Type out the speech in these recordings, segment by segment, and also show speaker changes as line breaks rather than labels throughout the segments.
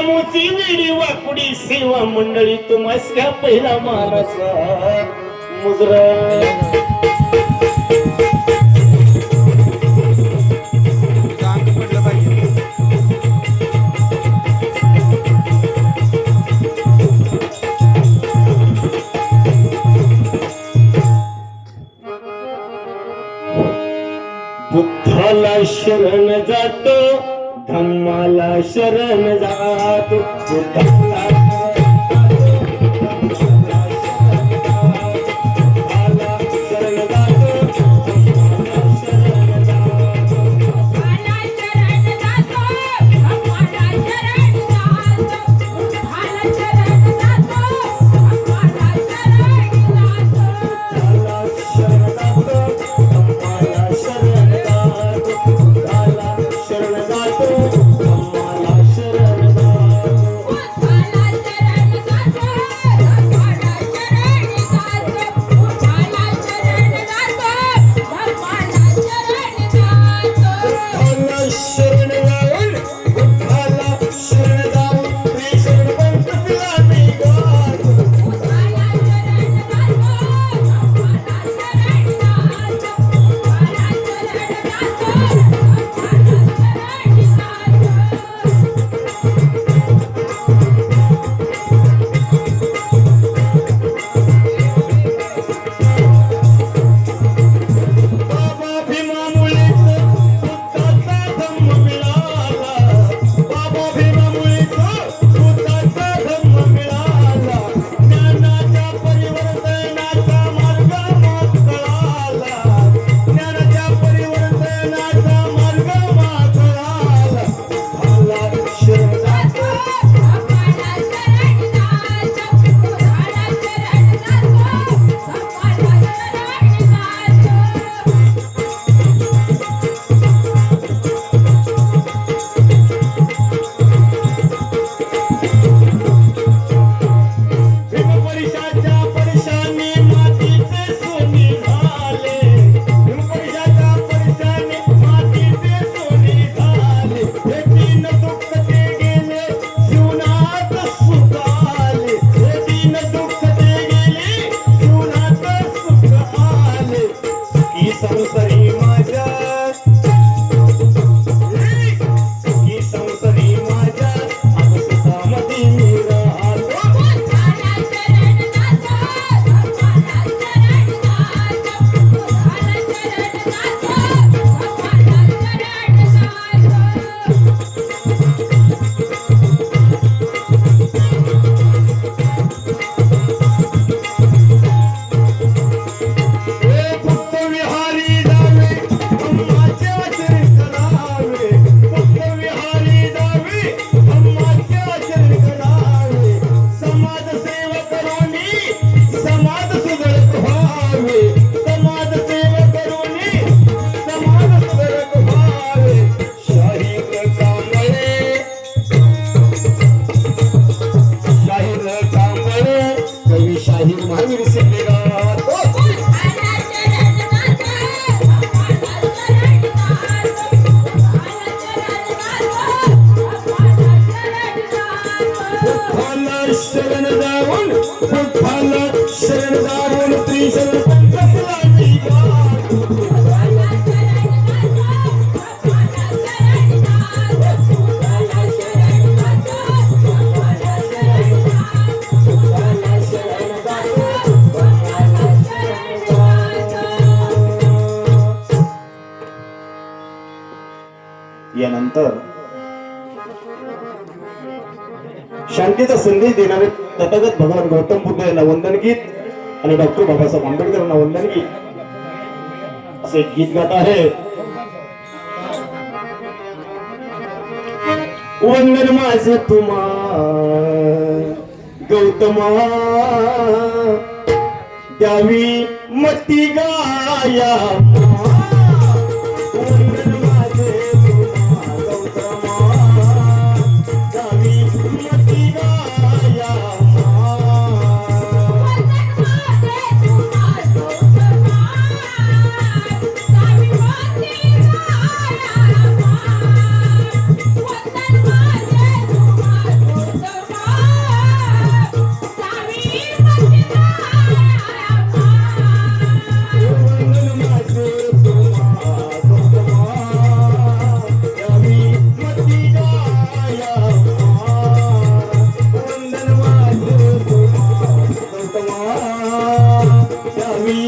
मुची वेळी वाकुडी सेवा मंडळी तुम्हाला पहिला महाराज मुजरा. शरण जातो. धम्माला शरण जातो. नंतर शांतीचा संदेश देणारे तथागत भगवान गौतम बुद्ध यांना वंदन गीत आणि डॉक्टर बाबासाहेब आंबेडकर यांना वंदन गीत. असे गीत गात आहे. वंदन माझ तुम्हा गौतमा. द्यावी मती गाया.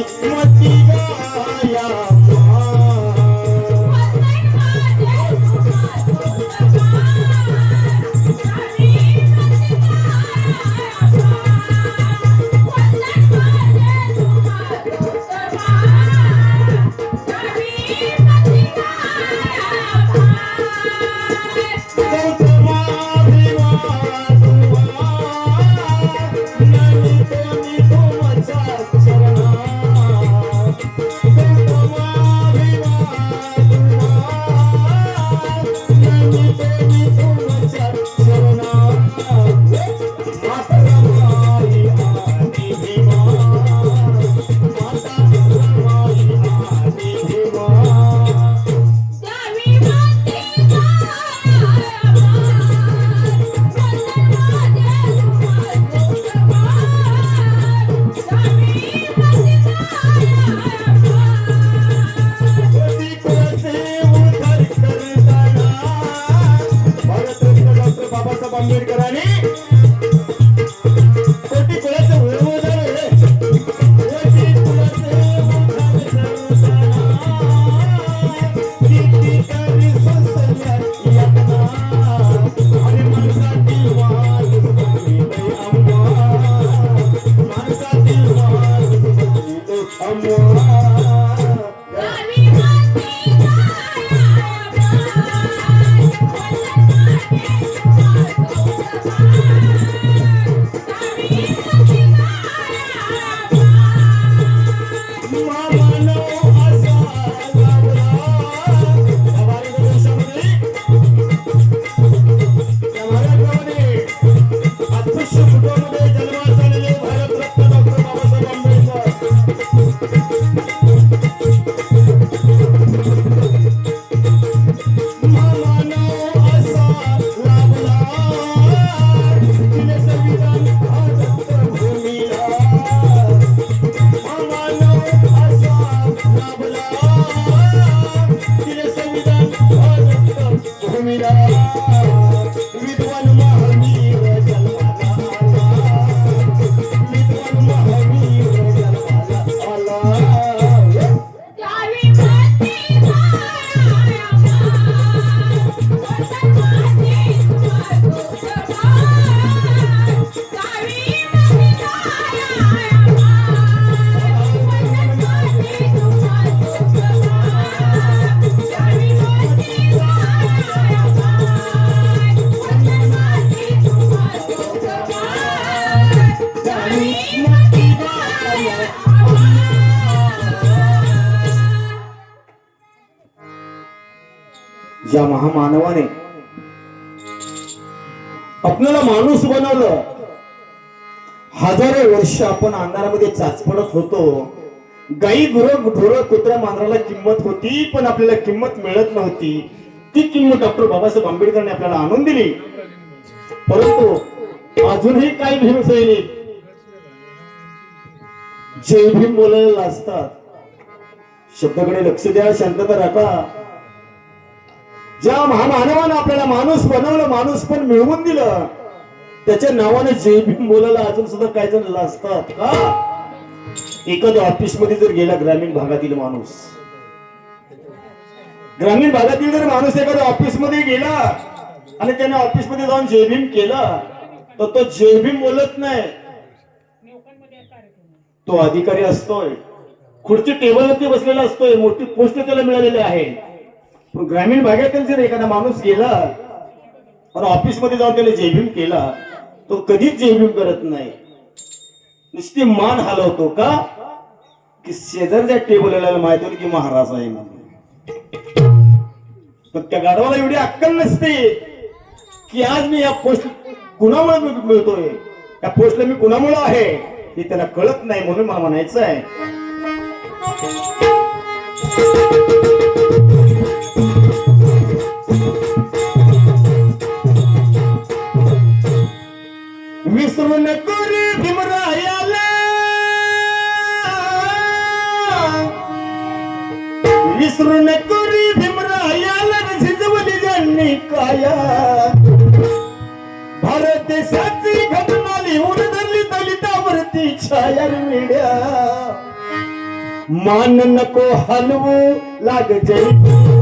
Moti.
ज्या महामानवाने. आपल्याला माणूस बनवलं. हजारो वर्ष आपण अंधारामध्ये चाचपडत होतो. गाई गुरं ढोरं कुत्र्या मांजराला किंमत होती पण आपल्याला किंमत मिळत नव्हती. ती किंमत डॉक्टर बाबासाहेब आंबेडकरांनी आपल्याला आणून दिली. परंतु अजूनही काही भीमसैनिक जय भीम बोलायला असतात शब्दाकडे लक्ष द्या शांतता राखा. ज्या महामानवानं आपल्याला माणूस बनवलं माणूस पण मिळवून दिलं त्याच्या नावाने जे भीम बोलायला अजून सुद्धा काही जण असतात का एखाद्या ऑफिसमध्ये जर गेला ग्रामीण भागातील माणूस ग्रामीण भागातील जर माणूस एखाद्या ऑफिसमध्ये गेला आणि त्याने ऑफिसमध्ये जाऊन जे भीम केला तर तो जे भीम बोलत नाही. तो अधिकारी असतोय. खुर्ची टेबलवरती बसलेला असतोय. मोठी पोस्ट त्याला मिळालेली आहे. पण ग्रामीण भागातील जर एखादा माणूस गेला आणि ऑफिसमध्ये जाऊन त्याने जयभीम केला तो कधीच जयभीम करत नाही. नुसती मान हलवतो का? की शेजारच्या टेबलला माहीत होती की महाराज आहे म्हणून. पण त्या गाढवाला एवढी अक्कल नसते की आज मी या पोस्ट कुणामुळे मिळतोय या पोस्टला मी कुणामुळे आहे? हे त्याला कळत नाही म्हणून मला म्हणायचं आहे. विसरू नको रे भीमरायाला. विसरू नको रे भीमरायाला झिजवली ज्यांनी काया. भारत देशाची घटना लिहून धरली दलितावरती छाया मिळ्या मान नको हलवू लाग जय.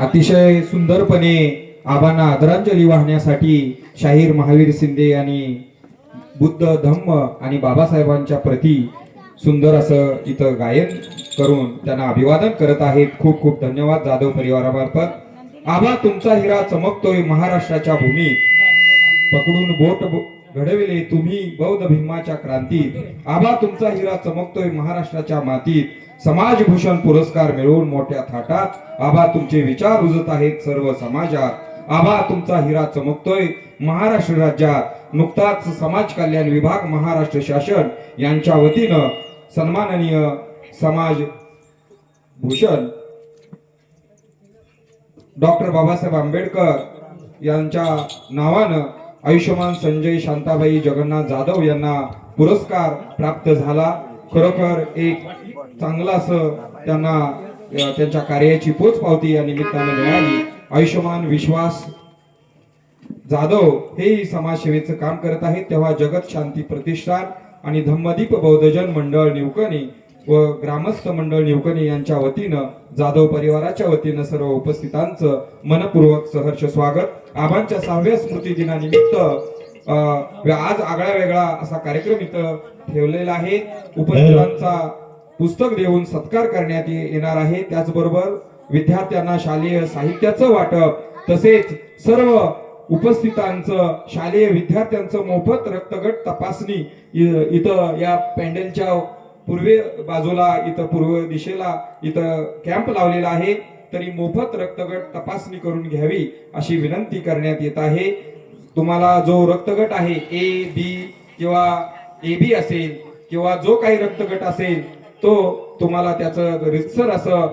अतिशय सुंदरपणे आबांना आदरांजली वाहण्यासाठी शाहीर महावीर शिंदे आणि बुद्ध धम्म आणि बाबासाहेबांच्या प्रती सुंदर असं इथं गायन करून त्यांना अभिवादन करत आहेत. खूप खूप धन्यवाद जाधव परिवारामार्फत. आबा तुमचा हिरा चमकतोय महाराष्ट्राच्या भूमीत. पकडून बोट बो- घडविले तुम्ही बौद्ध भीमाच्या क्रांतीत. आबा तुमचा हिरा चमकतोय महाराष्ट्राच्या मातीत. समाजभूषण पुरस्कार मिळवून मोठ्या थाटात. आबा तुमचे विचार रुजत आहेत सर्व समाजात. आबा तुमचा हिरा चमकतोय महाराष्ट्र राज्यात. नुकताच समाज कल्याण विभाग महाराष्ट्र शासन यांच्या वतीनं सन्माननीय समाज भूषण डॉक्टर बाबासाहेब आंबेडकर यांच्या नावानं आयुष्यमान संजय शांताबाई जगन्नाथ जाधव यांना पुरस्कार प्राप्त झाला. खरोखर एक चांगला असं त्यांना त्यांच्या कार्याची पोच पावती या निमित्तानं मिळाली. आयुष्यमान विश्वास जाधव हेही समाजसेवेचं काम करत आहेत. तेव्हा जगत शांती प्रतिष्ठान आणि धम्मदीप बौद्धजन मंडळ निवकणी व ग्रामस्थ मंडळ निवकणी यांच्या वतीनं जाधव परिवाराच्या वतीनं सर्व उपस्थितांचं मनपूर्वक सहर्ष स्वागत. आबांच्या सहाव्या स्मृती दिनानिमित्त आज आगळा वेगळा असा कार्यक्रम इथं ठेवलेला आहे. उपस्थितांचा पुस्तक देऊन सत्कार करण्यात येणार आहे. त्याचबरोबर विद्यार्थ्यांना शालेय साहित्याचं वाटप तसेच सर्व उपस्थितांचं शालेय विद्यार्थ्यांचं मोफत रक्तगट तपासणी इथं या पॅन्डलच्या पूर्वे बाजूला इथं पूर्व दिशेला इथं कॅम्प लावलेला आहे. तरी मोफत रक्तगट तपासणी करून घ्यावी अशी विनंती करण्यात येत आहे. तुम्हाला जो रक्तगट आहे ए बी किंवा ए बी असेल किंवा जो काही रक्तगट असेल तो तुम्हाला त्याचं रितसर असं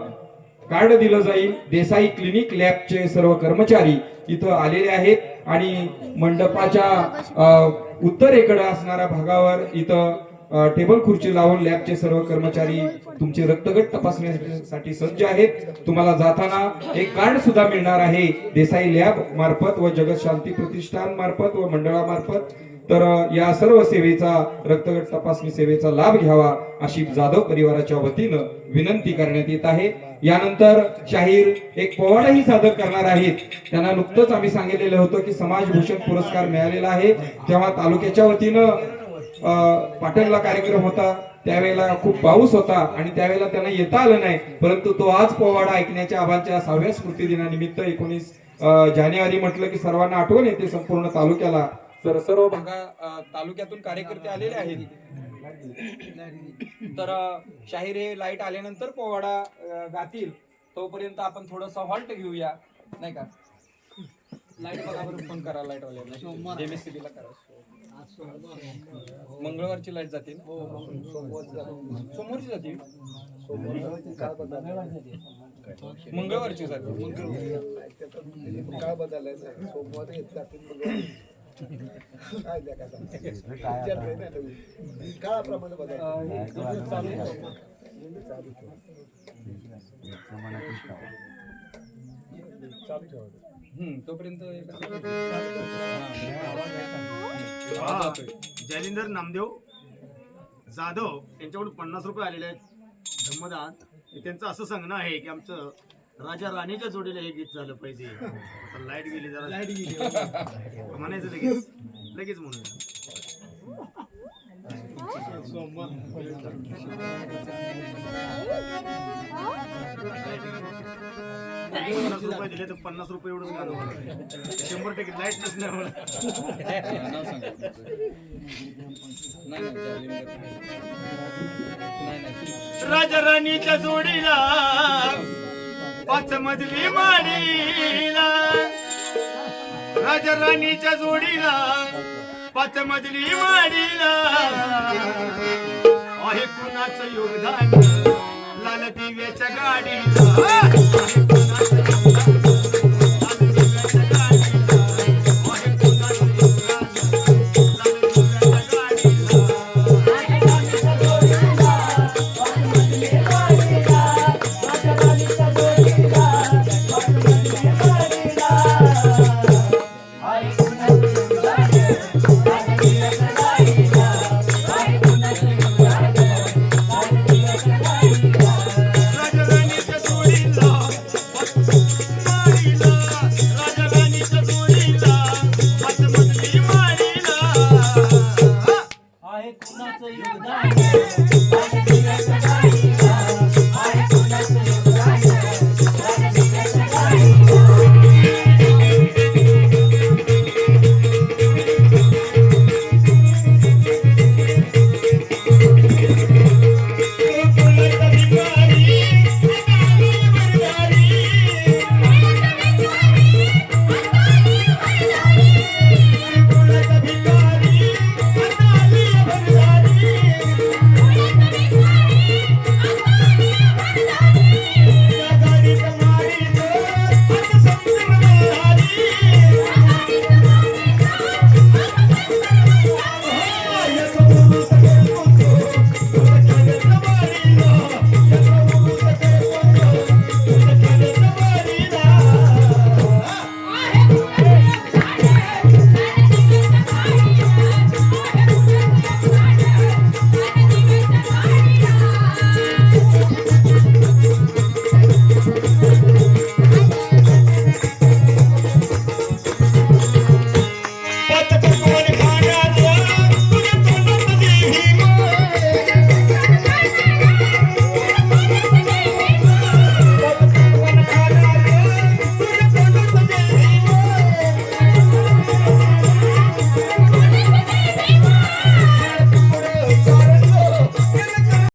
कार्ड दिलं जाईल. देसाई क्लिनिक लॅबचे सर्व कर्मचारी इथं आलेले आहेत आणि मंडपाच्या उत्तरेकडे असणाऱ्या भागावर इथं टेबल खुर्ची लावून लॅबचे सर्व कर्मचारी तुमचे रक्तगट तपासण्यासाठी सज्ज आहेत. तुम्हाला जाताना एक कार्ड सुद्धा मिळणार आहे. देसाई लॅब मार्फत व जगत शांती प्रतिष्ठान मार्फत व मंडळामार्फत तर या सर्व सेवेचा रक्तगट तपासणी सेवेचा लाभ घ्यावा अशी जाधव परिवाराच्या वतीनं विनंती करण्यात येत आहे. यानंतर शाहीर एक पोवाडाही सादर करणार आहेत. त्यांना नुकतंच आम्ही सांगितलेलं होतं की समाजभूषण पुरस्कार मिळालेला आहे. तेव्हा तालुक्याच्या वतीनं पाटणला कार्यक्रम होता त्यावेळेला खूप पाऊस होता आणि त्यावेळेला त्यांना येता आलं नाही. परंतु तो आज पोवाडा ऐकण्याच्या आबांच्या सहाव्या स्मृती दिनानिमित्त एकोणीस जानेवारी म्हटलं की सर्वांना आठवण येते संपूर्ण तालुक्याला. तर सर्व भागा तालुक्यातून कार्यकर्ते आलेले आहेत. तर शाहीर हे लाइट आल्यानंतर पोवाडा गातील. तोपर्यंत आपण थोडस हॉल्ट घेऊया. नाही का? लाइट बघा बरं फोन करा लाइट वाल्याला करा. मंगळवारची लाइट जाते ना? सोमवारची जाते? मंगळवारची जाते.
काय बदललाय सोमवार सोमवारी जातील काय द्या काय काळाप्रमाणे बदल
हम्म तोपर्यंत
हा. जालिंदर नामदेव जाधव यांच्याकडून पन्नास रुपये आलेले आहेत. धम्मदान. त्यांचं असं सांगणं आहे की आमचं राजा राणीच्या जोडीला हे गीत झालं पाहिजे. आता लाइट गेली जरा. लाइट गेली. म्हणायचं लगेच. लगेच म्हणूया. पन्नास रुपये दिले तर पन्नास रुपये एवढंच गाणं शंभर टक्के
लाइट नसणार
राजा राणीच्या जोडीला पाच मजली माडीला. राजा राणीच्या जोडीला पाच मजली माडीला. आहे कुणाचं योगदान? लाल दिव्याच्या गाडीला.